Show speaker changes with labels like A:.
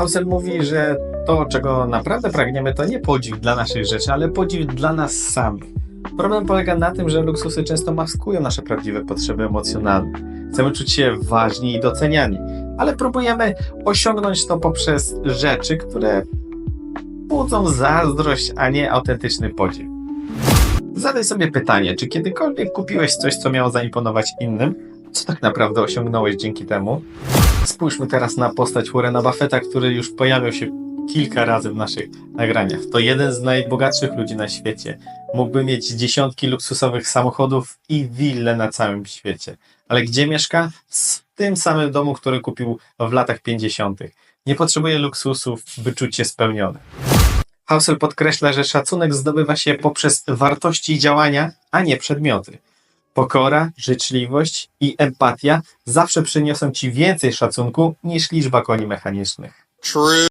A: Hausel mówi, że to, czego naprawdę pragniemy, to nie podziw dla naszych rzeczy, ale podziw dla nas samych. Problem polega na tym, że luksusy często maskują nasze prawdziwe potrzeby emocjonalne. Chcemy czuć się ważni i doceniani, ale próbujemy osiągnąć to poprzez rzeczy, które budzą zazdrość, a nie autentyczny podziw. Zadaj sobie pytanie, czy kiedykolwiek kupiłeś coś, co miało zaimponować innym? Co tak naprawdę osiągnąłeś dzięki temu? Spójrzmy teraz na postać Warrena Buffetta, który już pojawiał się kilka razy w naszych nagraniach. To jeden z najbogatszych ludzi na świecie. Mógłby mieć dziesiątki luksusowych samochodów i wille na całym świecie. Ale gdzie mieszka? W tym samym domu, który kupił w latach 50. Nie potrzebuje luksusów, by czuć się spełniony. Hausel podkreśla, że szacunek zdobywa się poprzez wartości działania, a nie przedmioty. Pokora, życzliwość i empatia zawsze przyniosą ci więcej szacunku niż liczba koni mechanicznych.